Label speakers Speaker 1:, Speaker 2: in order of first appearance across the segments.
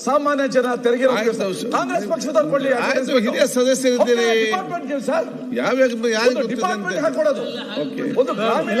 Speaker 1: ಸಾಮಾನ್ಯ ಜನ ತೆರಿಗೆ. ಕಾಂಗ್ರೆಸ್ ಪಕ್ಷದವ್ರು ಕೊಡ್ಲಿ
Speaker 2: ಆಯ್ತು ಹಿರಿಯ ಸದಸ್ಯರಿದ್ದೀರಿ ಯಾವ
Speaker 1: ಡಿಪಾರ್ಟ್ಮೆಂಟ್ ಹಾಕೊಡೋದು ಒಂದು ಗ್ರಾಮೀಣ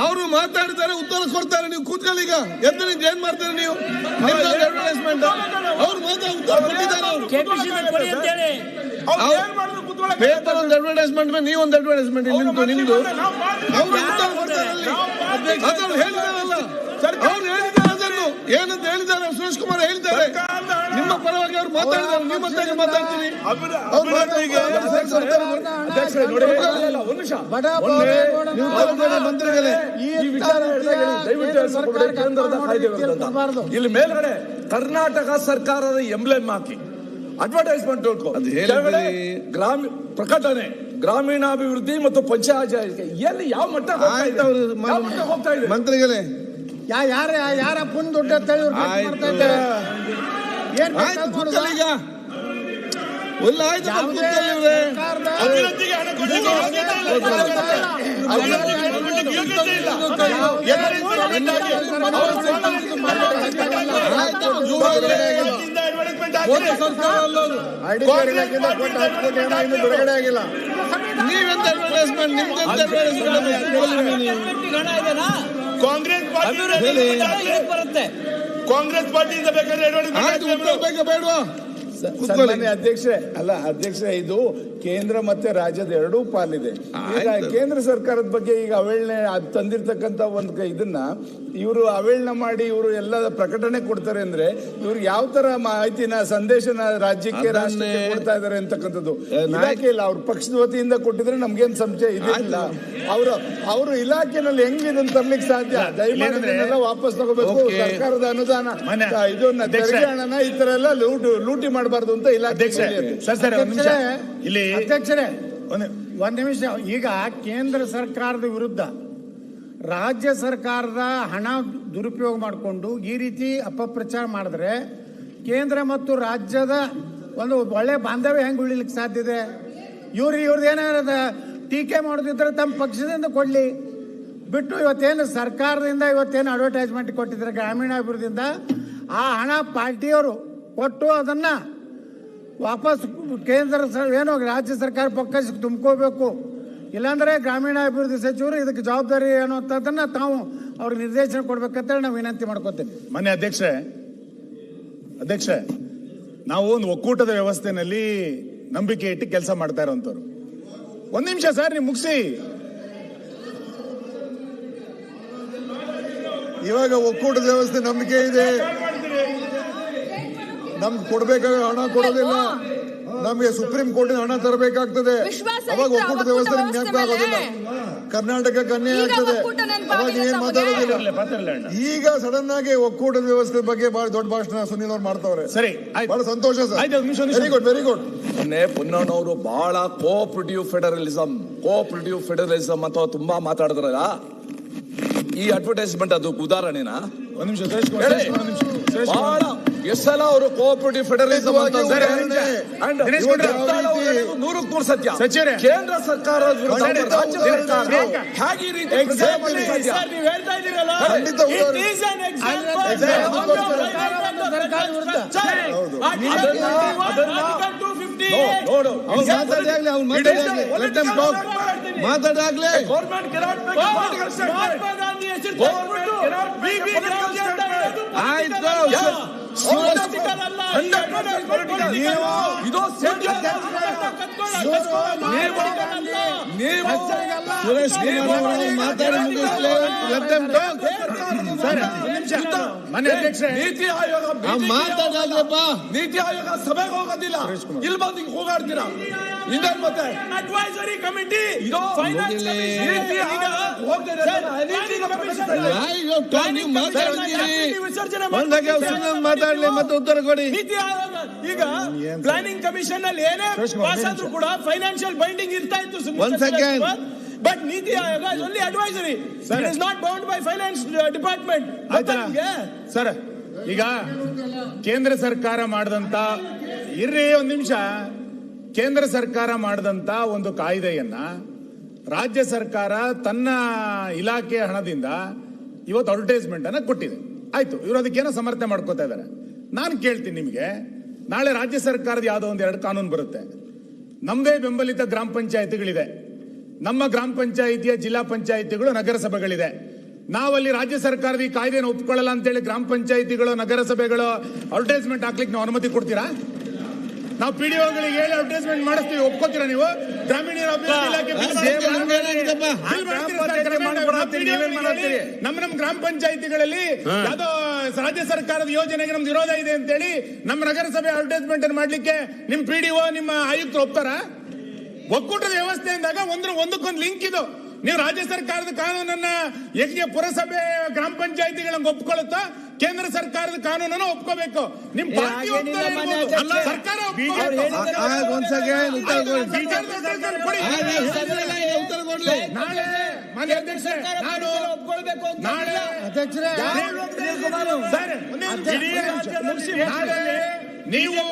Speaker 2: ಅವರು ಮಾತಾಡ್ತಾರೆ ಉತ್ತರ ಕೊಡ್ತಾರೆ ನೀವು ಕೂತ್ಕೊಳ್ಳಿ ಈಗ. ಎದ್ದು ನಿಂತು ಏನ್ ಮಾಡ್ತಾರೆ ನೀವು? ಅಡ್ವರ್ಟೈಸ್ಮೆಂಟ್ ಅವ್ರು ಮಾತ್ರ ಉತ್ತರ ಕೊಟ್ಟಿದ್ದಾರೆ ಪೇಪರ್ ಒಂದು ಅಡ್ವರ್ಟೈಸ್ಮೆಂಟ್ ನೀವೊಂದು ಒಂದು ಅಡ್ವರ್ಟೈಸ್ಮೆಂಟ್ ನಿಮ್ದು. ನಿಮ್ದು ಅವ್ರು ಉತ್ತರ ಕೊಡ್ತಾರೆ. ಹೇಳಿದಾರಲ್ಲ ಅವ್ರು ಹೇಳಿದ್ದಾರೆ ಅದನ್ನು ಏನಂತ ಹೇಳಿದ್ದಾರೆ ಸುರೇಶ್ ಕುಮಾರ್ ಹೇಳಿದ್ದಾರೆ ನಿಮ್ಮ ಪರವಾಗಿ ಅವ್ರು ಮಾತಾಡಿದ್ದಾರೆ ನಿಮ್ಮ ಮತ್ತೆ ಮಾತಾಡ್ತೀನಿ. ಅವ್ರು ಮಾತಾಡಿದ್ದಾರೆ
Speaker 1: ಅಧ್ಯಕ್ಷರೇ ಒಂದು ನಿಮಿಷ.
Speaker 2: ನೀವು ತಪ್ಪದೆ ಮಂತ್ರಿಗಳೇ
Speaker 1: ಈ ವಿಚಾರ ಹೇಳಿದಾಗ ಹೇಳಿ, ದಯವಿಟ್ಟು ಕೇಂದ್ರದ ಕಾಯ್ದೆ ಇಲ್ಲಿ ಮೇಲ್ಗಡೆ ಕರ್ನಾಟಕ ಸರ್ಕಾರದ ಎಂಬ್ಲೆಮ್ ಹಾಕಿ ಅಡ್ವರ್ಟೈಸ್ಮೆಂಟ್. ಗ್ರಾಮೀಣ ಪ್ರಕಟಣೆ ಗ್ರಾಮೀಣಾಭಿವೃದ್ಧಿ ಮತ್ತು ಪಂಚಾಯತ್ ಎಲ್ಲಿ ಯಾವ ಮಟ್ಟ ಹೋಗ್ತಾ ಇದೆ?
Speaker 2: ಮಂತ್ರಿಗಳೇ
Speaker 3: ಯಾ ಯಾರ ಯಾರ ಪುನ್ ದುಡ್ಡು
Speaker 2: ಈಗ
Speaker 4: ಇಲ್ಲ.
Speaker 2: ಆಯ್ತು
Speaker 3: ಬಿಡುಗಡೆ ಆಗಿಲ್ಲ
Speaker 2: ನೀವೆಂತ ಅಡ್ವರ್ಟೈಸ್ಮೆಂಟ್ ನಿಮ್ದೆಂತ ಅಡ್ವರ್ಟೈಸ್ಮೆಂಟ್
Speaker 4: ಕಾಂಗ್ರೆಸ್
Speaker 5: ಬರುತ್ತೆ
Speaker 4: ಕಾಂಗ್ರೆಸ್ ಪಾರ್ಟಿಯಿಂದ ಬೇಕಾದ್ರೆ
Speaker 6: ಅಧ್ಯಕ್ಷ ಅಲ್ಲ ಅಧ್ಯಕ್ಷೆ ಇದು ಕೇಂದ್ರ ಮತ್ತೆ ರಾಜ್ಯದ ಎರಡೂ ಪಾಲಿದೆ. ಈಗ ಕೇಂದ್ರ ಸರ್ಕಾರದ ಬಗ್ಗೆ ಈಗ ಅವೇಳನೆ ತಂದಿರ್ತಕ್ಕಂತ ಒಂದು ಇದನ್ನ ಇವರು ಅವೇಳನ ಮಾಡಿ ಇವರು ಎಲ್ಲ ಪ್ರಕಟಣೆ ಕೊಡ್ತಾರೆ ಅಂದ್ರೆ ಇವ್ರು ಯಾವ ತರ ಮಾಹಿತಿನ ಸಂದೇಶನ ರಾಜ್ಯಕ್ಕೆ ರಾಷ್ಟ್ರಕ್ಕೆ ಕೊಡ್ತಾ ಇದಾರೆ ಅಂತಕ್ಕಂಥದ್ದು. ಇಲಾಖೆ ಇಲ್ಲ. ಅವ್ರ ಪಕ್ಷದ ವತಿಯಿಂದ ಕೊಟ್ಟಿದ್ರೆ ನಮ್ಗೇನ್ ಸಂಶಯ? ಇದಿಲ್ಲ ಅವರು ಅವರು ಇಲಾಖೆನಲ್ಲಿ ಹೆಂಗ್ ಇದನ್ನ ತರ್ಲಿಕ್ಕೆ ಸಾಧ್ಯ? ದಯಮಾಡಿ ವಾಪಸ್ ತಗೋಬೇಕು. ಸರ್ಕಾರದ ಅನುದಾನ ಇದನ್ನ
Speaker 4: ಅಧ್ಯಕ್ಷೆ.
Speaker 6: ತೆರಿಗೆ ಹಣನ ಈ ತರ ಎಲ್ಲ ಲೂಟು ಲೂಟಿ ಮಾಡಬಾರ್ದು ಅಂತ ಇಲಾಖೆ
Speaker 4: ಇಲ್ಲಿ
Speaker 3: ಅಧ್ಯಕ್ಷರೇ
Speaker 4: ಒಂದು
Speaker 3: ಒಂದ್ ನಿಮಿಷ. ಈಗ ಕೇಂದ್ರ ಸರ್ಕಾರದ ವಿರುದ್ಧ ರಾಜ್ಯ ಸರ್ಕಾರದ ಹಣ ದುರುಪಯೋಗ ಮಾಡಿಕೊಂಡು ಈ ರೀತಿ ಅಪಪ್ರಚಾರ ಮಾಡಿದ್ರೆ ಕೇಂದ್ರ ಮತ್ತು ರಾಜ್ಯದ ಒಂದು ಒಳ್ಳೆ ಬಾಂಧವ್ಯ ಹೆಂಗೆ ಉಳಿಲಿಕ್ಕೆ ಸಾಧ್ಯ ಇದೆ? ಇವ್ರು ಇವ್ರದ್ದು ಏನಾರ ಟೀಕೆ ಮಾಡೋದಿದ್ರೆ ತಮ್ಮ ಪಕ್ಷದಿಂದ ಕೊಡ್ಲಿ. ಬಿಟ್ಟು ಇವತ್ತೇನು ಸರ್ಕಾರದಿಂದ ಇವತ್ತೇನು ಅಡ್ವರ್ಟೈಸ್ಮೆಂಟ್ ಕೊಟ್ಟಿದ್ದಾರೆ ಗ್ರಾಮೀಣಾಭಿವೃದ್ಧಿಯಿಂದ ಆ ಹಣ ಪಾರ್ಟಿಯವರು ಕೊಟ್ಟು ಅದನ್ನ ವಾಪಸ್ ಕೇಂದ್ರ ಏನು ಏನೋ ರಾಜ್ಯ ಸರ್ಕಾರ ಪಕ್ಕಕ್ಕೆ ತುಂಬ್ಕೋಬೇಕು. ಇಲ್ಲಾಂದ್ರೆ ಗ್ರಾಮೀಣಾಭಿವೃದ್ಧಿ ಸಚಿವರು ಇದಕ್ಕೆ ಜವಾಬ್ದಾರಿ ಏನು ಅಂತದನ್ನ ತಾವು ಅವ್ರಿಗೆ ನಿರ್ದೇಶನ ಕೊಡ್ಬೇಕಂತೇಳಿ ನಾವು ವಿನಂತಿ ಮಾಡ್ಕೋತೇನೆ
Speaker 4: ಮನೆ ಅಧ್ಯಕ್ಷೆ ಅಧ್ಯಕ್ಷ ನಾವು ಒಂದು ಒಕ್ಕೂಟದ ವ್ಯವಸ್ಥೆನಲ್ಲಿ ನಂಬಿಕೆ ಇಟ್ಟು ಕೆಲಸ ಮಾಡ್ತಾ ಇರೋಂಥವ್ರು. ಒಂದ್ ನಿಮಿಷ ಸರ್ ನೀವು ಮುಗಿಸಿ.
Speaker 7: ಇವಾಗ ಒಕ್ಕೂಟದ ವ್ಯವಸ್ಥೆ ನಂಬಿಕೆ ಇದೆ. ನಮ್ಗೆ ಕೊಡ್ಬೇಕಾಗ ಹಣ ಕೊಡೋದಿಲ್ಲ. ನಮ್ಗೆ ಸುಪ್ರೀಂ ಕೋರ್ಟ್ ಹಣ ತರಬೇಕಾಗ್ತದೆ.
Speaker 8: ವಿಶ್ವಾಸ
Speaker 7: ಅವಾಗ ಒಕ್ಕೂಟದ
Speaker 8: ಒಕ್ಕೂಟ
Speaker 7: ವ್ಯವಸ್ಥೆ ಜ್ಞಾಪಕ ಆಗೋದಿಲ್ಲ. ಕರ್ನಾಟಕಕ್ಕೆ ಅನ್ಯಾಯ
Speaker 8: ಈಗ
Speaker 7: ಆಗ್ತದೆ. ಅವಾಗ ಏನ್ ಮಾತಾಡೋದಿಲ್ಲ.
Speaker 4: ಅಣ್ಣ.
Speaker 7: ಈಗ ಸಡನ್ ಆಗಿ ಒಕ್ಕೂಟದ ವ್ಯವಸ್ಥೆ ಬಗ್ಗೆ ಬಹಳ ದೊಡ್ಡ ಭಾಷಣ ಸುನೀಲ್ ಅವ್ರು ಮಾಡ್ತಾವ್ರೆ.
Speaker 4: ಸರಿ ಆಯ್ತು.
Speaker 7: ಬಹಳ ಸಂತೋಷ ಸರ್.
Speaker 4: ಆಯ್ತು, ಒಂದ್ ನಿಮಿಷ,
Speaker 7: ವೆರಿ ಗುಡ್ ವೆರಿ ಗುಡ್
Speaker 1: ಮೊನ್ನೆ ಪೊನ್ನಣ್ಣವರು ಬಹಳ ಕೋಆಪರೇಟಿವ್ ಫೆಡರಲಿಸಂ ಕೋಆಪರೇಟಿವ್ ಫೆಡರಲಿಸಂ ಅಂತ ತುಂಬಾ ಮಾತಾಡಿದ್ರಲ್ಲ? ಈ ಅಡ್ವರ್ಟೈಸ್ಮೆಂಟ್ ಅದು ಉದಾಹರಣೆನಾ?
Speaker 4: ಒಂದ್ ನಿಮಿಷ.
Speaker 1: ಬಹಳ ಎಷ್ಟೆಲ್ಲ ಅವರು ಕೋಆಪರೇಟಿವ್ ಫೆಡರಲಿಸಂ ನೂರಕ್ಕೆ ನೂರು ಸತ್ಯ. ಕೇಂದ್ರ. ಸರ್ಕಾರ ಹೇಗೆ ಈ ರೀತಿ ಪ್ರಚಾರ ಮಾಡ್ಲಿಕ್ಕೆ ಸಾಧ್ಯ?
Speaker 5: ಸರ್ ನೀವು ಹೇಳ್ತಾ ಇದ್ದೀರಲ್ಲ?
Speaker 7: ಖಂಡಿತ
Speaker 5: It
Speaker 7: ಉದಾಹರಣೆ.
Speaker 5: is an example.
Speaker 3: ಸರ್ಕಾರ ವಿರುದ್ಧ.
Speaker 5: Article
Speaker 1: ಅದನ್ನ-
Speaker 5: 258.
Speaker 1: ನೋಡು
Speaker 2: ಅವ್ರು ಮಾತಾಡಾಗ್ಲಿ ಅವ್ರು ಮಾತಾಡಾಗ್ಲಿ ಲೆಟ್ ದೆಮ್ ಟಾಕ್ ಮಾತಾಡಾಗ್ಲಿ
Speaker 1: ಗೌರ್ಮೆಂಟ್
Speaker 2: ಸುರೇಶ್ ಕುಮಾರ್ ಅವರು ಮಾತಾಡಿ ಮುಗಿಸ್ಲಿ
Speaker 4: ಮನೆ ಅಧ್ಯಕ್ಷ
Speaker 1: ನೀತಿ ಆಯೋಗ
Speaker 2: ಆ ಮಾತಾಡಾಗ್ಲಪ್ಪ
Speaker 1: ನೀತಿ ಆಯೋಗ ಸಭೆಗೆ ಹೋಗೋದಿಲ್ಲ ಇಲ್ಲಿ ಬಂದು ಹಿಂಗ್ ಹೋಗಾಡ್ತೀರಾ
Speaker 6: ಇನ್ನೇನ್ ಮತ್ತೆ?
Speaker 5: ಅಡ್ವೈಸರಿ ಕಮಿಟಿ
Speaker 1: ಇದು
Speaker 5: ಫೈನಾನ್ಸ್
Speaker 2: ಮಾತಾಡ್ಲಿ ಮತ್ತೆ ಉತ್ತರ ಕೊಡಿ.
Speaker 5: ನೀತಿ ಆಯೋಗ. ಈಗ ಪ್ಲಾನಿಂಗ್ ಕಮಿಷನ್ ಅಲ್ಲಿ ಏನೇ ಪಾಸ್ ಆದ್ರೂ ಕೂಡ ಫೈನಾನ್ಷಿಯಲ್ ಬೈಂಡಿಂಗ್ ಇರ್ತಾ ಇತ್ತು. But NITI Aayog is only advisory sir. Is not bound by finance
Speaker 4: department sir ಈಗ ಕೇಂದ್ರ ಸರ್ಕಾರ ಮಾಡಿದಂತ ಇರ್ರಿ ಒಂದ್ ನಿಮಿಷ. ಕೇಂದ್ರ ಸರ್ಕಾರ ಮಾಡಿದಂತ ಒಂದು ಕಾಯ್ದೆಯನ್ನ ರಾಜ್ಯ ಸರ್ಕಾರ ತನ್ನ ಇಲಾಖೆಯ ಹಣದಿಂದ ಇವತ್ತು ಅಡ್ವರ್ಟೈಸ್ಮೆಂಟ್ ಅನ್ನ ಕೊಟ್ಟಿದೆ. ಆಯ್ತು, ಇವರು ಅದಕ್ಕೇನೋ ಸಮರ್ಥನೆ ಮಾಡ್ಕೋತಾ ಇದ್ದಾರೆ. ನಾನು ಕೇಳ್ತೀನಿ ನಿಮಗೆ, ನಾಳೆ ರಾಜ್ಯ ಸರ್ಕಾರದ ಯಾವುದೋ ಒಂದು ಎರಡು ಕಾನೂನು ಬರುತ್ತೆ. ನಮ್ಮದೇ ಬೆಂಬಲಿತ ಗ್ರಾಮ ಪಂಚಾಯಿತಿಗಳಿದೆ. ನಮ್ಮ ಗ್ರಾಮ ಪಂಚಾಯಿತಿಯ ಜಿಲ್ಲಾ ಪಂಚಾಯಿತಿಗಳು ನಗರಸಭೆಗಳಿದೆ. ನಾವಲ್ಲಿ ರಾಜ್ಯ ಸರ್ಕಾರದ ಈ ಕಾಯ್ದೆಯನ್ನು ಒಪ್ಕೊಳ್ಳಲ್ಲ ಅಂತೇಳಿ ಗ್ರಾಮ ಪಂಚಾಯಿತಿಗಳು, ನಗರಸಭೆಗಳು ಅಡ್ವರ್ಟೈಸ್ಮೆಂಟ್ ಹಾಕ್ಲಿಕ್ಕೆ ನಾವು ಅನುಮತಿ ಕೊಡ್ತೀರಾ? ನಾವು ಪಿ ಡಿ ಒಗಳಿಗೆ ಹೇಳಿ ಅಡ್ವರ್ಟೈಸ್ಮೆಂಟ್ ಮಾಡಿಸ್ತೀವಿ. ಒಪ್ಕೋತೀರಾ ನೀವು? ಗ್ರಾಮೀಣ? ನಮ್ಮ ನಮ್ಮ ಗ್ರಾಮ ಪಂಚಾಯಿತಿಗಳಲ್ಲಿ ಯಾವುದೋ ರಾಜ್ಯ ಸರ್ಕಾರದ ಯೋಜನೆಗೆ ನಮ್ದು ವಿರೋಧ ಇದೆ ಅಂತೇಳಿ ನಮ್ಮ ನಗರಸಭೆ ಅಡ್ವರ್ಟೈಸ್ಮೆಂಟ್ ಅನ್ನು ಮಾಡ್ಲಿಕ್ಕೆ ನಿಮ್ ಪಿ ಡಿ ನಿಮ್ಮ ಆಯುಕ್ತರು ಒಪ್ತಾರ? ಒಕ್ಕೂಟದ ವ್ಯವಸ್ಥೆ ಅಂದಾಗ ಒಂದ್ರ ಒಂದಕ್ಕೊಂದು ಲಿಂಕ್ ಇದು. ನೀವು ರಾಜ್ಯ ಸರ್ಕಾರದ ಕಾನೂನನ್ನ ಯಜ್ಞ ಪುರಸಭೆ ಗ್ರಾಮ ಪಂಚಾಯತಿಗಳನ್ನ ಒಪ್ಕೊಳ್ಳುತ್ತೋ ಕೇಂದ್ರ ಸರ್ಕಾರದ ಕಾನೂನನ್ನ ಒಪ್ಕೋಬೇಕು. ನಿಮ್ ಪಾರ್ಟಿ ಸರ್ಕಾರ ನಾಳೆ ಮಾನ್ಯ ಅಧ್ಯಕ್ಷರೇ, ನಾನು ನಾಳೆ
Speaker 3: ಅಧ್ಯಕ್ಷರೇ
Speaker 4: ಸರ್, ನಾಳೆ ನೀವು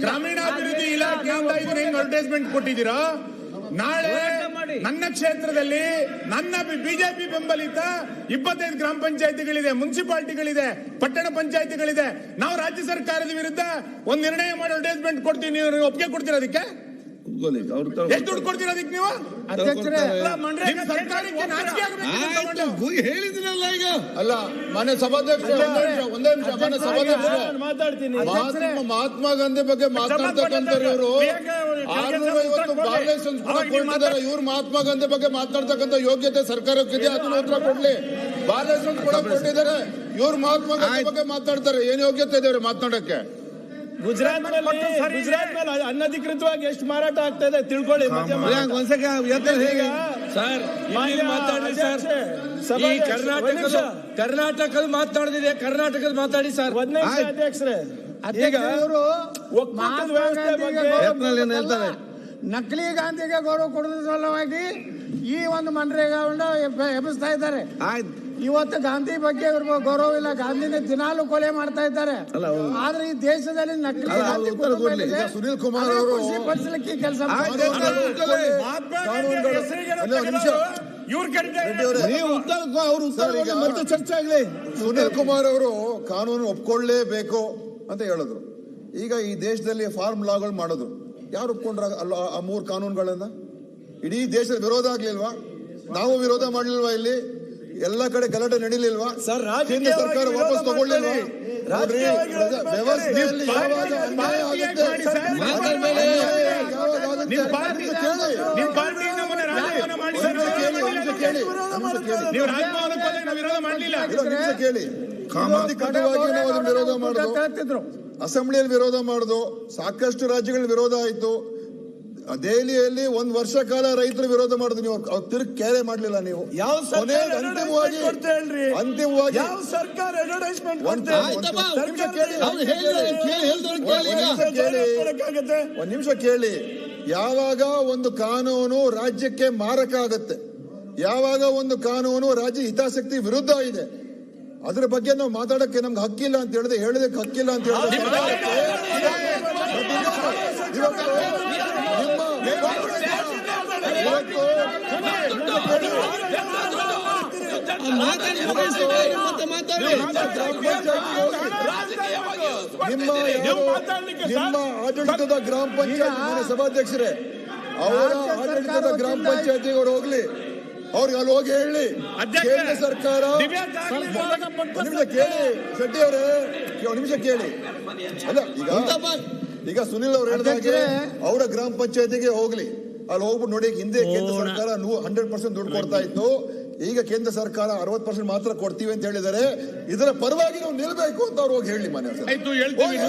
Speaker 4: ಗ್ರಾಮೀಣಾಭಿವೃದ್ಧಿ ಇಲಾಖೆ ಅಂತ ಇದನ್ನ ಹೆಂಗ್ ಅಡ್ವರ್ಟೈಸ್ಮೆಂಟ್ ಕೊಟ್ಟಿದ್ದೀರಾ ನಾಳೆ ನನ್ನ ಕ್ಷೇತ್ರದಲ್ಲಿ ನನ್ನ ಬಿಜೆಪಿ ಬೆಂಬಲಿತ ಇಪ್ಪತ್ತೈದು ಗ್ರಾಮ ಪಂಚಾಯತಿಗಳಿದೆ, ಮುನ್ಸಿಪಾಲಿಟಿಗಳಿದೆ, ಪಟ್ಟಣ ಪಂಚಾಯತಿಗಳಿದೆ. ನಾವು ರಾಜ್ಯ ಸರ್ಕಾರದ ವಿರುದ್ಧ ಒಂದು ನಿರ್ಣಯ ಮಾಡಿ ಅಡ್ವರ್ಟೈಸ್ಮೆಂಟ್ ಕೊಡ್ತೀವಿ ನೀವು ಒಪ್ಪಿಗೆ ಕೊಡ್ತೀರಾ ಅದಕ್ಕೆ?
Speaker 2: ಕೂತ್ಕೊಳ್ಳಿ, ಅವ್ರ ಉತ್ತರ
Speaker 4: ಎಷ್ಟು ದುಡ್ಡು ಕೊಡ್ತೀರಾ ಅದಕ್ಕೆ ನೀವು?
Speaker 3: ಅಧ್ಯಕ್ಷರೇ
Speaker 4: ನಿಮ್ ಸರ್ಕಾರಕ್ಕೆ ನಾಚಿಕೆ ಆಗ್ಬೇಕು ಇದನ್ನ
Speaker 2: ಆಯ್ತು
Speaker 4: ತಗೊಂಡು.
Speaker 2: ಗು- ಈಗ.
Speaker 6: ಅಲ್ಲ ಮನೆ ಸಭಾಧ್ಯಕ್ಷ ಒಂದೇ ನಿಮಿಷ ಒಂದೇ ನಿಮಿಷ ಮನೆ ಸಭಾಧ್ಯಕ್ಷ
Speaker 5: ಮಾತಾಡ್ತೀನಿ.
Speaker 6: ಮಹಾತ್ಮ ಮಹಾತ್ಮ ಗಾಂಧಿ ಬಗ್ಗೆ ಮಾತಾಡ್ತಕ್ಕಂಥವ್ರು ಇವರು ಆರ್ನೂರ ಐವತ್ತು ಇವ್ರು ಮಹಾತ್ಮ ಗಾಂಧಿ ಬಗ್ಗೆ ಮಾತಾಡ್ತಕ್ಕಂಥ ಯೋಗ್ಯತೆ ಸರ್ಕಾರಕ್ಕಿದೆ ಅದನ್ನ ಉತ್ತರ ಕೊಡ್ಲಿ. ಬಾರ್ಲೇಷನ್ಸ್ ಕೂಡ ಕೊಟ್ಟಿದ್ದಾರೆ. ಇವ್ರು ಮಹಾತ್ಮ ಗಾಂಧಿ ಬಗ್ಗೆ ಮಾತಾಡ್ತಾರೆ. ಏನ್ ಯೋಗ್ಯತೆ ಇದೆ ಅವ್ರಿಗೆ ಮಾತನಾಡಕ್ಕೆ
Speaker 5: ಗುಜರಾತ್ ಗುಜರಾತ್ ಮೇಲೆ ಅನಧಿಕೃತವಾಗಿ ಎಷ್ಟು ಮಾರಾಟ ಆಗ್ತಾ ಇದೆ ತಿಳ್ಕೊಳ್ಳಿ
Speaker 1: ಸರ್ ಮಾತಾಡಿ ಸರ್. ಈ ಕರ್ನಾಟಕದ. ಕರ್ನಾಟಕದ ಮಾತಾಡಿದಿದೆ ಕರ್ನಾಟಕದ ಮಾತಾಡಿ ಸರ್.
Speaker 5: ಅಧ್ಯಕ್ಷರೇ. ಈಗ
Speaker 2: ಏನ್
Speaker 3: ನಕಲಿ ಗಾಂಧಿಗೆ ಗೌರವ ಕೊಡೋದ್ರ ಸಲುವಾಗಿ ಈ ಒಂದು ಮನ್ರೇಗಾವನ್ನ ಎಬ್ಬ- ಎಬ್ಬಿಸ್ತಾ ಇದ್ದಾರೆ.
Speaker 2: ಆಯ್ತು.
Speaker 3: ಇವತ್ತು ಗಾಂಧಿ ಬಗ್ಗೆ ಇವ್ರಿಗೆ ಗೌರವ ಇಲ್ಲ. ಗಾಂಧಿನ ದಿನಾಲು ಕೊಲೆ ಮಾಡ್ತಾ ಇದ್ದಾರೆ. ಆದ್ರೆ ಈ ದೇಶದಲ್ಲಿ ನಕಲಿ
Speaker 2: ಅಲ್ಲ,
Speaker 3: ಗಾಂಧಿ
Speaker 7: ಸುನೀಲ್ ಕುಮಾರ್ ಅವರು-
Speaker 3: ಕೆಲಸ
Speaker 2: ಅವ್ರ ಉತ್ತರ
Speaker 7: ಸರ್,
Speaker 2: ಮತ್ತೆ ಚರ್ಚೆ ಆಗಲಿ.
Speaker 7: ಸುನೀಲ್ ಕುಮಾರ್ ಅವರು ಕಾನೂನು ಒಪ್ಕೊಳ್ಳೇಬೇಕು ಅಂತ ಹೇಳಿದ್ರು. ಈಗ ಈ ದೇಶದಲ್ಲಿ ಫಾರ್ಮ್ ಲಾಗಳು ಮಾಡೋದು ಯಾರು ಒಪ್ಕೊಂಡ್ರ ಅಲ್ಲ ಆ ಮೂರು ಕಾನೂನುಗಳನ್ನ? ಇಡೀ ದೇಶದ ವಿರೋಧ ಆಗ್ಲಿಲ್ವಾ? ನಾವು ವಿರೋಧ ಮಾಡ್ಲಿಲ್ವಾ ಇಲ್ಲಿ? ಎಲ್ಲ ಕಡೆ ಗಲಾಟೆ ನಡೀಲಿಲ್ವಾ?
Speaker 5: ಸರ್,
Speaker 7: ಕೇಂದ್ರ ಸರ್ಕಾರ ವಾಪಸ್ ತಗೊಳ್ಳಿಲ್ವಾ? ವ್ಯವಸ್ಥೆಯಲ್ಲಿ ಯಾವಾಗ ಅನ್ಯಾಯ ಆಗುತ್ತೆ? ಕೇಳಿ.
Speaker 4: ನೀವು ವಿರೋಧ
Speaker 7: ಅಸೆಂಬ್ಲಿಯಲ್ಲಿ ವಿರೋಧ ಮಾಡುದು. ಸಾಕಷ್ಟು ರಾಜ್ಯಗಳಲ್ಲಿ ವಿರೋಧ ಆಯ್ತು. ದೆಹಲಿಯಲ್ಲಿ ಒಂದ್ ವರ್ಷ ಕಾಲ ರೈತರು ವಿರೋಧ ಮಾಡುದು ನೀವು. ಅವ್ರು ತಿರುಗಿ ಕೇರೆ ಮಾಡ್ಲಿಲ್ಲ ನೀವು.
Speaker 5: ಯಾವ
Speaker 7: ಅಂತಿಮವಾಗಿ
Speaker 5: ಯಾವ ಸರ್ಕಾರ ಅಡ್ವರ್ಟೈಸ್ಮೆಂಟ್
Speaker 7: ಒಂದ್ ನಿಮಿಷ ಕೇಳಿ, ಯಾವಾಗ ಒಂದು ಕಾನೂನು ರಾಜ್ಯಕ್ಕೆ ಮಾರಕ ಆಗುತ್ತೆ ಯಾವಾಗ ಒಂದು ಕಾನೂನು ರಾಜ್ಯ ಹಿತಾಸಕ್ತಿ ವಿರುದ್ಧ ಇದೆ? ಅದ್ರ ಬಗ್ಗೆ ನಾವು ಮಾತಾಡಕ್ಕೆ ನಮ್ಗೆ ಹಕ್ಕಿಲ್ಲ ಅಂತ ಹೇಳಿದ್ರೆ ಹೇಳಿದಕ್ಕೆ ಹಕ್ಕಿಲ್ಲ ಅಂತ ಹೇಳಿದ್ರೆ ನಿಮ್ಮ ಆಡಳಿತದ ಗ್ರಾಮ ಪಂಚಾಯತ್ ಸಭಾಧ್ಯಕ್ಷರೇ ಅವರ ಆಡಳಿತದ ಗ್ರಾಮ ಪಂಚಾಯತಿಗೆ ಹೋಗ್ಲಿ ಅವ್ರಿಗೆ ಅಲ್ಲಿ ಹೋಗಿ ಹೇಳಿ ಕೇಂದ್ರ ಸರ್ಕಾರ ಕೇಳಿ ಶೆಟ್ಟಿ ಅವರೇ ನಿಮಿಷ ಕೇಳಿ ಅಲ್ಲ ಈಗ ಈಗ ಸುನಿಲ್ ಅವ್ರು
Speaker 3: ಹೇಳಿದ್ರೆ
Speaker 7: ಅವರ ಗ್ರಾಮ ಪಂಚಾಯತಿಗೆ ಹೋಗ್ಲಿ. ಅಲ್ಲಿ ಹೋಗ್ಬಿಟ್ಟು ನೋಡಿ ಹಿಂದೆ ಕೇಂದ್ರ ಸರ್ಕಾರ ಹಂಡ್ರೆಡ್ ಪರ್ಸೆಂಟ್ ದುಡ್ಡು ಕೊಡ್ತಾ ಇತ್ತು. ಈಗ ಕೇಂದ್ರ ಸರ್ಕಾರ ಅರವತ್ ಪರ್ಸೆಂಟ್ ಮಾತ್ರ ಕೊಡ್ತೀವಿ ಅಂತ ಹೇಳಿದರೆ ಇದರ ಪರವಾಗಿ ನಾವು ನಿಲ್ಬೇಕು ಅಂತ ಅವ್ರು ಹೋಗಿ ಹೇಳಿ ಮನೆ
Speaker 2: ಆಯ್ತು ಹೇಳ್ತೀವಿ.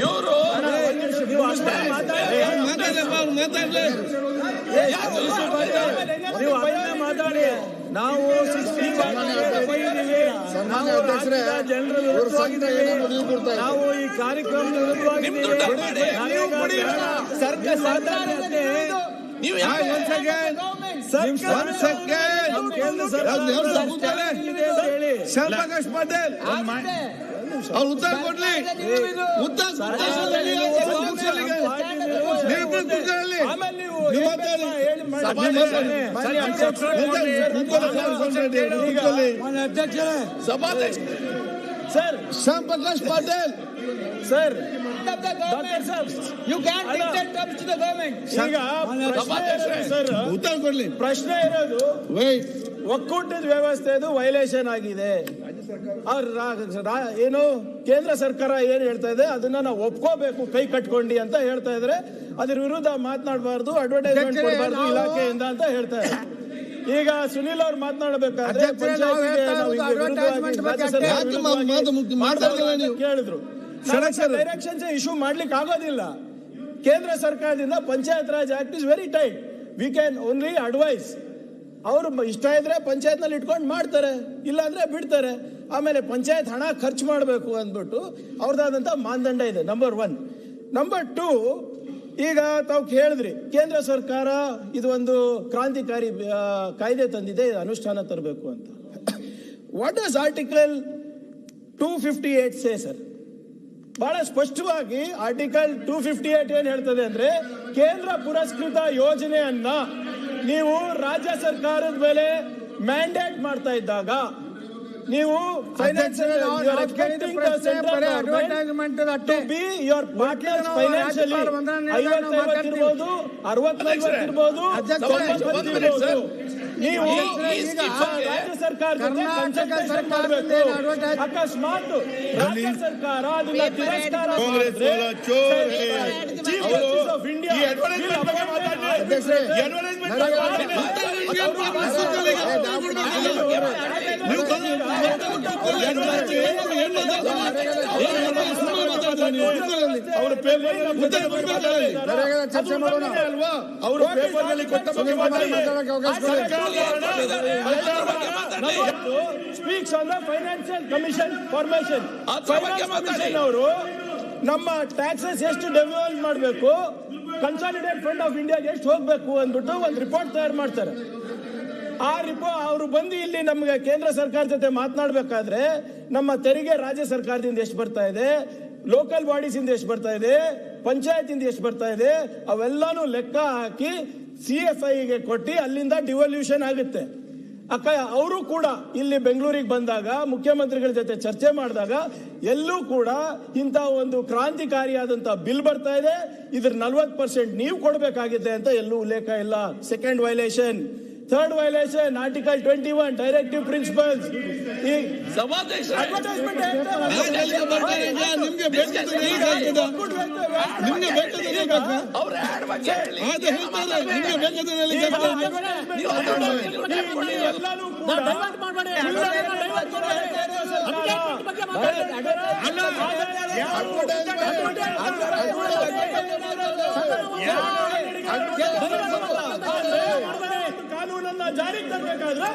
Speaker 1: ಇವರು
Speaker 5: ನೀವು ಮಾತಾಡಿ ನೀವು ನಾವು ನಾವು ಈ ಕಾರ್ಯಕ್ರಮದ ವಿರುದ್ಧವಾಗಿದ್ದೀವಿ ಸರ್ಕಾರ
Speaker 1: ನೀವು
Speaker 5: ಕೇಂದ್ರ ಸರ್ಕಾರ ಇದೆ ಹೇಳಿ
Speaker 2: ಶಾಂತಕೇಶ್ ಪಟೇಲ್ ಅವ್ರು ಉತ್ತರ ಕೊಡ್ಲಿ ಉತ್ತರ.
Speaker 5: ಸರ್
Speaker 2: ಶ್ಯಾಮ್ ಪ್ರಕಾಶ್ ಪಾಟೇಲ್ ಉತ್ತರ ಕೊಡ್ಲಿ
Speaker 5: ಪ್ರಶ್ನೆ ಇರೋದು ಒಕ್ಕೂಟದ ವ್ಯವಸ್ಥೆದು ವೈಲೇಷನ್ ಆಗಿದೆ ಏನು ಕೇಂದ್ರ ಸರ್ಕಾರ ಏನು ಹೇಳ್ತಾ ಇದೆ ಅದನ್ನ ನಾವು ಒಪ್ಕೋಬೇಕು ಕೈ ಕಟ್ಕೊಂಡಿ ಅಂತ ಹೇಳ್ತಾ ಇದ್ರೆ. ಅದ್ರ ವಿರುದ್ಧ ಮಾತನಾಡಬಾರ್ದು ಅಡ್ವರ್ಟೈಸ್ಮೆಂಟ್ ಕೊಡಬಾರ್ದು ಇಲಾಖೆಯಿಂದ ಅಂತ ಹೇಳ್ತಾ ಇದ್ದಾರೆ ಈಗ ಸುನಿಲ್ ಅವ್ರು ಮಾತನಾಡಬೇಕಾದ್ರೆ? ಕೇಳಿದ್ರು. ಡೈರೆಕ್ಷನ್ಸ್ ಇಶ್ಯೂ ಮಾಡ್ಲಿಕ್ಕೆ ಆಗೋದಿಲ್ಲ. ಕೇಂದ್ರ ಸರ್ಕಾರದಿಂದ panchayat raj act is very tight we can only advise ಅವರು ಇಷ್ಟ ಇದ್ರೆ ಪಂಚಾಯತ್ನಲ್ಲಿ ಇಟ್ಕೊಂಡು ಮಾಡ್ತಾರೆ ಇಲ್ಲಾಂದ್ರೆ ಬಿಡ್ತಾರೆ. ಆಮೇಲೆ ಪಂಚಾಯತ್ ಹಣ ಖರ್ಚು ಮಾಡಬೇಕು ಅಂದ್ಬಿಟ್ಟು ಅವ್ರದ್ದಾದಂಥ ಮಾನದಂಡ ಇದೆ ನಂಬರ್ ಒನ್ ನಂಬರ್ ಟೂ ಈಗ ತಾವು ಕೇಳಿದ್ರಿ, ಕೇಂದ್ರ ಸರ್ಕಾರ ಇದು ಒಂದು ಕ್ರಾಂತಿಕಾರಿ ಕಾಯ್ದೆ ತಂದಿದೆ ಅನುಷ್ಠಾನ ತರಬೇಕು ಅಂತ. What is article two fifty eight say sir ಬಹಳ ಸ್ಪಷ್ಟವಾಗಿ ಆರ್ಟಿಕಲ್ ಟೂ ಫಿಫ್ಟಿ ಏಟ್ ಏನ್ ಹೇಳ್ತದೆ ಅಂದ್ರೆ, ಕೇಂದ್ರ ಪುರಸ್ಕೃತ ಯೋಜನೆಯನ್ನ ನೀವು ರಾಜ್ಯ ಸರ್ಕಾರದ ಮೇಲೆ ಮ್ಯಾಂಡೇಟ್ ಮಾಡ್ತಾ ಇದ್ದಾಗ ನೀವು
Speaker 3: ಅಷ್ಟೇ.
Speaker 5: To
Speaker 3: be your partner financially
Speaker 5: ಐವತ್ತೈವತ್ತು. ಇರ್ಬೋದು ಅರವತ್ ಇರ್ಬೋದು. ನೀವು ರಾಜ್ಯ ಸರ್ಕಾರ
Speaker 3: ಕರ್ನಾಟಕ ಸರ್ಕಾರದಿಂದ
Speaker 5: ಅಕಸ್ಮಾತ್ ರಾಜ್ಯ ಸರ್ಕಾರ ಅದನ್ನ ತಿರಸ್ಕಾರ ಮಾಡಿದ್ರೆ Justice of
Speaker 3: ಚರ್ಚೆ ಮಾಡೋಣ
Speaker 5: ನಲ್ಲಿ ಕೊಟ್ಟ ಬಗ್ಗೆ speaks on the
Speaker 1: financial commission formation.
Speaker 5: ಅವರು ನಮ್ಮ ಟ್ಯಾಕ್ಸಸ್ ಎಷ್ಟು ಡೆವಲಪ್ ಮಾಡಬೇಕು ಕನ್ಸಾಲಿಡೇಟ್ ಫಂಡ್ ಆಫ್ ಇಂಡಿಯಾಗೆ ಎಷ್ಟು ಹೋಗ್ಬೇಕು ಅಂದ್ಬಿಟ್ಟು ಒಂದು ರಿಪೋರ್ಟ್ ತಯಾರು ಮಾಡ್ತಾರೆ ಆ ರಿಪೋ ಅವರು ಬಂದು ಇಲ್ಲಿ ನಮಗೆ ಕೇಂದ್ರ ಸರ್ಕಾರ ಜೊತೆ ಮಾತನಾಡಬೇಕಾದ್ರೆ ನಮ್ಮ ತೆರಿಗೆ ರಾಜ್ಯ ಸರ್ಕಾರದಿಂದ ಎಷ್ಟು ಬರ್ತಾ ಇದೆ ಲೋಕಲ್ ಬಾಡೀಸ್ ಇಂದ ಎಷ್ಟು ಬರ್ತಾ ಇದೆ ಪಂಚಾಯತ್ ಎಷ್ಟು ಬರ್ತಾ ಇದೆ, ಅವೆಲ್ಲಾನು ಲೆಕ್ಕ ಹಾಕಿ ಸಿ ಎಸ್ ಐಗೆ ಕೊಟ್ಟು ಅಲ್ಲಿಂದ ಡಿವಲ್ಯೂಷನ್ ಆಗುತ್ತೆ. ಅಕ್ಕ, ಅವರು ಕೂಡ ಇಲ್ಲಿ ಬೆಂಗಳೂರಿಗೆ ಬಂದಾಗ, ಮುಖ್ಯಮಂತ್ರಿಗಳ ಜೊತೆ ಚರ್ಚೆ ಮಾಡಿದಾಗ ಎಲ್ಲೂ ಕೂಡ ಇಂಥ ಒಂದು ಕ್ರಾಂತಿಕಾರಿಯಾದಂಥ ಬಿಲ್ ಬರ್ತಾ ಇದೆ. ಇದ್ರ ನಲ್ವತ್ತು ಪರ್ಸೆಂಟ್ ನೀವು ಕೊಡಬೇಕಾಗಿದೆ ಅಂತ ಎಲ್ಲೂ ಉಲ್ಲೇಖ ಇಲ್ಲ. Second
Speaker 2: violation
Speaker 5: third
Speaker 1: violation article
Speaker 5: twenty one directive principles ಜಾರಿಗೆ ತರಬೇಕಾದ್ರೆ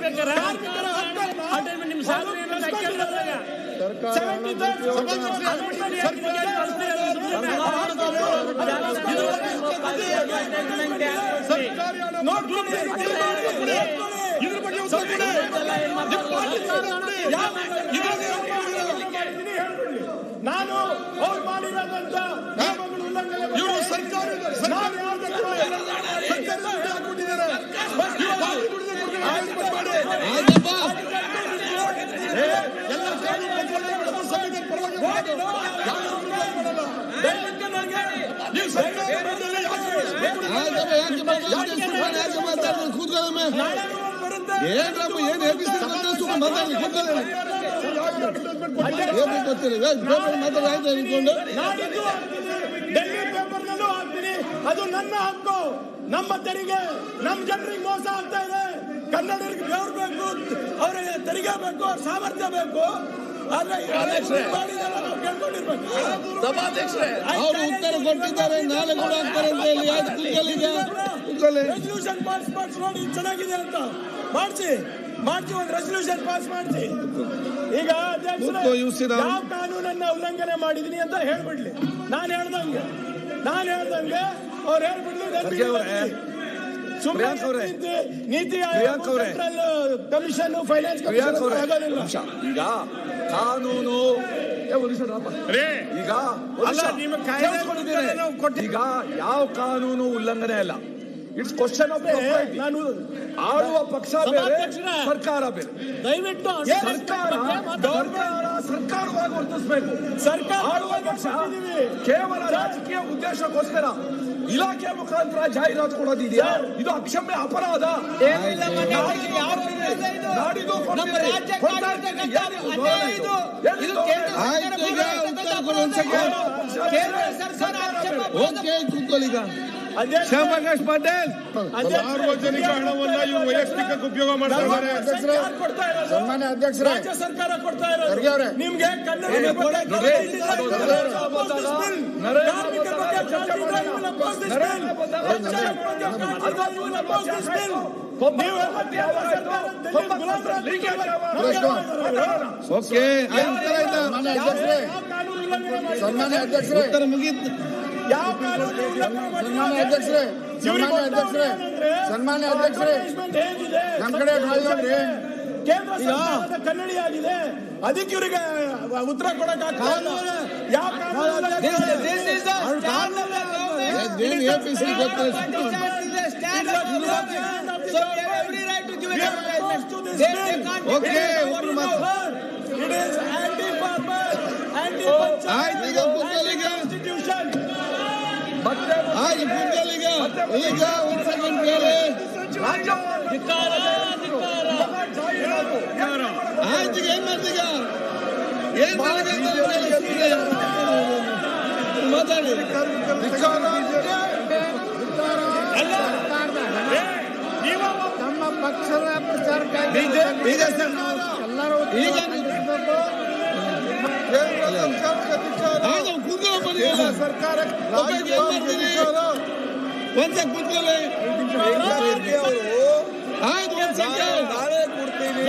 Speaker 2: ನಾವು ಸರ್ಕಾರ
Speaker 1: ನಾವು ಸಾಧನೆ ಇದ್ದೇವೆ.
Speaker 5: ನಾನು ಅವ್ರು ಮಾಡಿರೋದಂತ
Speaker 2: ಇವರು ಸರ್ಕಾರ
Speaker 5: ನಾನು
Speaker 2: ಸರ್ಕಾರ
Speaker 6: ಏನ್ ಮಾತಾಡಿ
Speaker 5: ಡೆಲ್ಲಿ ಪೇಪರ್ನಲ್ಲೂ ಅದು ನನ್ನ ಹಕ್ಕು. ನಮ್ಮ ತೆರಿಗೆ ನಮ್ಮ ಜನರಿಗೆ ಮೋಸ ಆಗ್ತಾ ಇದೆ. ಕನ್ನಡಿಗರಿಗೆ ಬೆವರು ಬೇಕು ಅವರಿಗೆ ತೆರಿಗೆ ಬೇಕು ಅವ್ರ ಸಾಮರ್ಥ್ಯ ಬೇಕು.
Speaker 1: ಸಭಾಧ್ಯಕ್ಷರೇ.
Speaker 6: ಅವರು ಉತ್ತರ ಕೊಟ್ಟಿದ್ದಾರೆ ನಾಳೆ ಕೂಡ ಆಗ್ತಾರೆ ಅಂತ ಹೇಳಿ ಆಯ್ತು ಕೂತ್ಕೊಳ್ಳಿ ಈಗ ಕೂತ್ಕೊಳ್ಳಿ
Speaker 5: ರೆಸಲ್ಯೂಷನ್ ಪಾಸ್ ಮಾಡಿಸಿ ನೋಡಿ ಚೆನ್ನಾಗಿದೆ ಅಂತ. ಮಾಡಿಸಿ. ಮಾಡಿಸಿ ಒಂದು ರೆಸಲ್ಯೂಷನ್ ಪಾಸ್ ಮಾಡಿಸಿ. ಈಗ. ಯಾವ ಕಾನೂನನ್ನ ಉಲ್ಲಂಘನೆ ಮಾಡಿದೀನಿ ಅಂತ ಹೇಳ್ಬಿಡ್ಲಿ. ನಾನು ಹೇಳ್ದಂಗೆ. ನಾನು ಹೇಳ್ದಂಗೆ ಅವ್ರು ಹೇಳ್ಬಿಡ್ಲಿ
Speaker 1: ಪ್ರಿಯಾಂಕ್ ಅವರೇ,
Speaker 5: ನೀತಿ
Speaker 1: ಪ್ರಿಯಾಂಕ್ ಅವರೇ.
Speaker 5: ಕಮಿಷನ್ ಫೈನಾನ್ಸ್
Speaker 1: ಪ್ರಿಯಾಂಕ್ ಅವರೇ, ಈಗ ಕಾನೂನು ಈಗ ಈಗ ಯಾವ ಕಾನೂನು ಉಲ್ಲಂಘನೆ ಅಲ್ಲ ಇಟ್ಸ್ ಕ್ವಶನ್ ಆಫ್
Speaker 5: ನಾನು
Speaker 1: ಆಳುವ ಪಕ್ಷ ಬೇರೆ ಸರ್ಕಾರ ಬೇರೆ.
Speaker 5: ದಯವಿಟ್ಟು
Speaker 1: ಸರ್ಕಾರ ಸರ್ಕಾರ ಸರ್ಕಾರವಾಗಿ ವರ್ತಿಸಬೇಕು.
Speaker 5: ಸರ್ಕಾರ
Speaker 1: ಆಳುವ ಪಕ್ಷ ಕೇವಲ ರಾಜಕೀಯ ಉದ್ದೇಶಕ್ಕೋಸ್ಕರ ಇಲಾಖೆ ಮುಖಾಂತರ ಜಾಹೀರಾತು ಕೊಡೋದಿದೆಯಾ ಇದು ಅಕ್ಷಮ್ಯ ಅಪರಾಧ?
Speaker 8: ಕೇಂದ್ರ ಸರ್ಕಾರ
Speaker 6: ಓಕೆ ಕೂತ್ಕೊಳ್ಳಿ ಈಗ
Speaker 5: ಅಧ್ಯಕ್ಷ
Speaker 6: ಶ್ಯಾಮಪ್ರಕಾಶ್ ಪಾಟೀಲ್
Speaker 4: ಸಾರ್ವಜನಿಕ ಹಣವನ್ನ ಇವರು ವೈಯಕ್ತಿಕ ಉಪಯೋಗ ಮಾಡ್ತಾ ಇದ್ದಾರೆ
Speaker 5: ಸರ್ಕಾರ ಕೊಡ್ತಾ ಇರೋದು.
Speaker 6: ಸನ್ಮಾನ್ಯ ಅಧ್ಯಕ್ಷರೇ.
Speaker 5: ರಾಜ್ಯ ಸರ್ಕಾರ ಕೊಡ್ತಾ
Speaker 6: ಖರ್ಗೆ
Speaker 5: ಇರೋದು
Speaker 6: ಅವರೇ.
Speaker 5: ನಿಮ್ಗೆ ಕನ್ನಡ
Speaker 1: ಏ,
Speaker 5: ಬಗ್ಗೆ
Speaker 1: ನೋಡಿ,
Speaker 5: ಕಾಳಜಿ ಇಲ್ಲ.
Speaker 1: ಅದು
Speaker 5: ಕಾರ್ಮಿಕರ
Speaker 1: ನರೇಂದ್ರ
Speaker 5: ಬಗ್ಗೆ
Speaker 1: ನರೇಂದ್ರ
Speaker 5: ಕಾರ್ಮಿಕರ ಬಗ್ಗೆ ಕಾಳಜಿ ಇಲ್ಲ. You will oppose this bill. ರೈತರ ಬಗ್ಗೆ ಕಾಳಜಿ ಇಲ್ಲ. You will oppose this bill. ನೀವು ಕೇಂದ್ರ ಸರ್ಕಾರದಲ್ಲಿ ಗುಲಾಮರಾಗಿ
Speaker 6: ಓಕೆ ಆಯ್ತು ಉತ್ತರ ಆಯ್ತಾ
Speaker 5: ಯಾವ ಕಾನೂನು ಉಲ್ಲಂಘನೆ ಮಾಡಿದ್ದೀರಿ?
Speaker 6: ಸನ್ಮಾನ್ಯ ಅಧ್ಯಕ್ಷರೇ ಉತ್ತರ ಮುಗೀತು
Speaker 5: ಯಾವ ಕಾನೂನು ಉಲ್ಲಂಘನೆ ಮಾಡಿದ್ದೀರಿ?
Speaker 6: ಸನ್ಮಾನ್ಯ ಅಧ್ಯಕ್ಷರೇ
Speaker 5: ಇವ್ರಿಗೆ
Speaker 6: ಸನ್ಮಾನ್ಯ ಅಧ್ಯಕ್ಷರೇ
Speaker 5: ಏನಂದ್ರೆ,
Speaker 6: ಸನ್ಮಾನ್ಯ ಅಧ್ಯಕ್ಷರೇ
Speaker 5: punishment ಹೇಗಿದೆ?
Speaker 6: ನಮ್ ಕಡೆ ಕಾಳಜಿ ನೋಡ್ರಿ.
Speaker 5: ಕೇಂದ್ರ ಸರ್ಕಾರದ ಕನ್ನಡಿ ಆಗಿದೆ ಅದಕ್ಕೆ ಇವರಿಗೆ ಉತ್ತರ ಕೊಡಕ್ ಯಾವ ಕಾನೂನು ಉಲ್ಲಂಘನೆ?
Speaker 6: ಏನ್ ಎಪಿಸಿ ಗೊತ್ತಿಲ್ಲ
Speaker 5: We are opposed to this bill.
Speaker 6: Okay ಒಬ್ರು ಮಾತು
Speaker 5: It is anti-farmer, anti-panchayat,
Speaker 6: ಆಯ್ತು ಈಗ ಕೂತ್ಕೊಳ್ಳಿ ಈಗ
Speaker 5: constitution.
Speaker 1: ಮತ್ತೆ
Speaker 6: ಆಯ್ತು ಕೂತ್ಕೊಳ್ಳಿ ಈಗ ಈಗ ಒಂದ್ ಸೆಕೆಂಡ್ ಕೇಳಿ
Speaker 1: ರಾಜ್ಯ
Speaker 6: ಆಯ್ತು ಈಗ ಏನ್ ಮಾಡ್ತೀಗ ಏನ್ ಮಾಡ್ತೀಗ? ಮಾತಾಡಿ
Speaker 3: ತಮ್ಮ ಪಕ್ಷದ ಪ್ರಚಾರಕ್ಕಾಗಿ
Speaker 6: ಈಗ ಸರ್
Speaker 3: ಎಲ್ಲರೂ
Speaker 6: ಈಗ ಆಯ್ತು ಕೂತ್ಕೊಳ್ಳೋ ಬನ್ನಿ ಈಗ. ಒಬ್ಬರಿಗೆ ಏನ್ ಮಾಡ್ತೀರಿ ಒಂದ್ ಸೆಕೆಂಡ್ ಕೂತ್ಕೊಳ್ಳಿ. ಆಯ್ತು ಒಂದ್ ಸೆಕೆಂಡ್.
Speaker 1: ನಾಳೆ ಕೊಡ್ತೀನಿ.